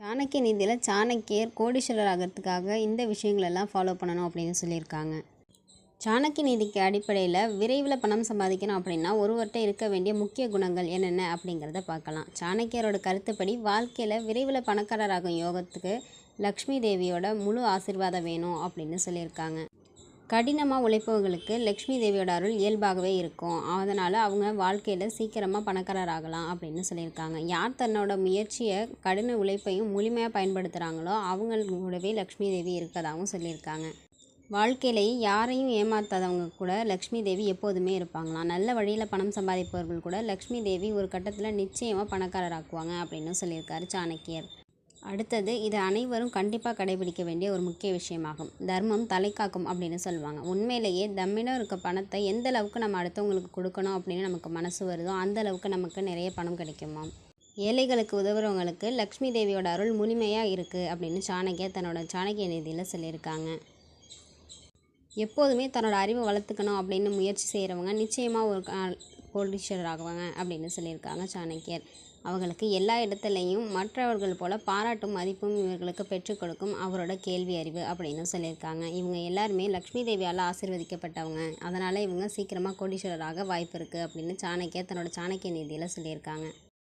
சாணக்கிய நீதியில் சாணக்கியர் கோடீஸ்வரர் ஆகிறதுக்காக இந்த விஷயங்களெல்லாம் ஃபாலோ பண்ணணும் அப்படின்னு சொல்லியிருக்காங்க. சாணக்கிய நீதிக்கு அடிப்படையில் விரைவில் பணம் சம்பாதிக்கணும் அப்படின்னா ஒருவர்கிட்ட இருக்க வேண்டிய முக்கிய குணங்கள் என்னென்ன அப்படிங்கிறத பார்க்கலாம். சாணக்கியரோட கருத்துப்படி வாழ்க்கையில் விரைவில் பணக்காரராகும் யோகத்துக்கு லக்ஷ்மி தேவியோட முழு ஆசீர்வாதம் வேணும் அப்படின்னு சொல்லியிருக்காங்க. கடினமாக உழைப்பவங்களுக்கு லக்ஷ்மி தேவியோட அருள் இயல்பாகவே இருக்கும். அதனால் அவங்க வாழ்க்கையில் சீக்கிரமாக பணக்காரராகலாம் அப்படின்னு சொல்லியிருக்காங்க. யார் தன்னோட முயற்சியை கடின உழைப்பையும் முழுமையாக பயன்படுத்துகிறாங்களோ அவங்களோடவே லக்ஷ்மி தேவி இருக்கதாகவும் சொல்லியிருக்காங்க. வாழ்க்கையிலேயே யாரையும் ஏமாத்தாதவங்க கூட லக்ஷ்மி தேவி எப்போதுமே இருப்பாங்களாம். நல்ல வழியில் பணம் சம்பாதிப்பவர்கள் கூட லக்ஷ்மி தேவி ஒரு கட்டத்தில் நிச்சயமாக பணக்காரராக்குவாங்க அப்படின்னு சொல்லியிருக்காரு சாணக்கியர். அடுத்தது இது அனைவரும் கண்டிப்பாக கடைபிடிக்க வேண்டிய ஒரு முக்கிய விஷயமாகும். தர்மம் தலை காக்கும் அப்படின்னு சொல்லுவாங்க. உண்மையிலேயே தம்மிடம் இருக்க பணத்தை எந்த அளவுக்கு நம்ம அடுத்தவங்களுக்கு கொடுக்கணும் அப்படின்னு நமக்கு மனசு வருதோ அந்த அளவுக்கு நமக்கு நிறைய பணம் கிடைக்குமா? ஏழைகளுக்கு உதவுறவங்களுக்கு லக்ஷ்மி தேவியோட அருள் முழுமையாக இருக்குது அப்படின்னு சாணக்கியா தன்னோட சாணக்கிய நிதியில் சொல்லியிருக்காங்க. எப்போதுமே தன்னோட அறிவை வளர்த்துக்கணும் அப்படின்னு முயற்சி செய்கிறவங்க நிச்சயமாக ஒரு கோடீஸ்வரர் ஆகுவாங்க அப்படின்னு சொல்லியிருக்காங்க சாணக்கியர். அவர்களுக்கு எல்லா இடத்துலையும் மற்றவர்கள் போல பாராட்டும் மதிப்பும் இவர்களுக்கு பெற்றுக் கொடுக்கும் அவரோட கேள்வி அறிவு அப்படின்னு சொல்லியிருக்காங்க. இவங்க எல்லாருமே லக்ஷ்மி தேவியால் ஆசீர்வதிக்கப்பட்டவங்க. அதனால் இவங்க சீக்கிரமாக கோடீஸ்வரராக வாய்ப்பு இருக்குது அப்படின்னு சாணக்கியர் தன்னோட சாணக்கிய நீதியில் சொல்லியிருக்காங்க.